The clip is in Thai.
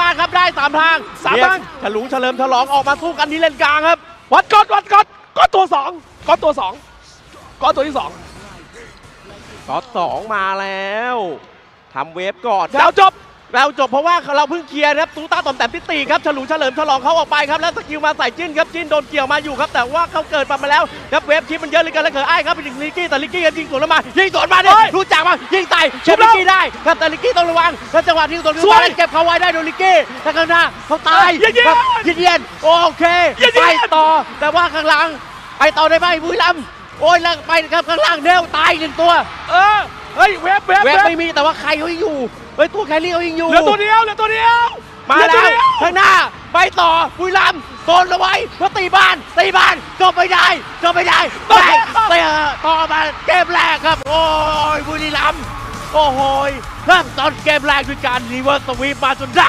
มาครับได้สามทางสามทางฉลุงเฉลิมฉลองออกมาสู้กันที่เลนกลางครับ วัดก๊อตวัดก๊อตก๊อตตัวสองก๊อตตัวสองก๊อตตัวที่สองก็สองมาแล้วทำเวฟก่อนคแล้รัวบจบ เราจบเพราะว่าเราเพิ่งเคลียร์นะครับตูต้าต่อมแต้มติตีครับฉลุงเฉลิมฉลองเขาออกไปครับแล้วสกิลมาใส่จิ้นครับจิ้นโดนเกี่ยวมาอยู่ครับแต่ว่าเขาเกิดมาแล้วครับเวฟชิปมันเยอะเหลยกันแล้วเกิดไอ้ายครับไปถึงลิกกี้แต่ลิกกี้ก็ยิงสวนลงมายิงสวนมาดิเฮ้ยรู้จักมายิงใส่เชฟลิกกี้ได้ครับแต่ลิกกี้ต้องระวังแล้วจังหวะที่โดนสวยเก็บเขาไว้ได้โดนลิกกี้แต่ข้างหน้าเขาตายเย็นๆครับเย็นๆโอเคเย็นๆไปต่อแต่ว่าข้างหลังไปต่อได้ไหมบุรีรัมย์โอ้ยแล้วไปครับข้างล่างเนวตายหนึ่งตัว เออ เฮ้ยเวฟเวฟเวเวฟฟไม่มีแต่ว่าใครเขายังอยู่เฮ้ยตัวแครี่เขายังอยู่เหลือตัวเดียวเหลือตัวเดียวมาเหอแล้ตัวเดียข้างหน้าไปต่อบุรีรัมย์โซนเอาไว้เพื่อตีบ้านตีบ้านจบไม่ได้จบไม่ได้แบกเตะต่อมาเกมแรกครับโอ้ยบุรีรัมย์โอ้โหยเริ่มตอนเกมแรกด้วยการรีเวิร์สสวีปมาจนได้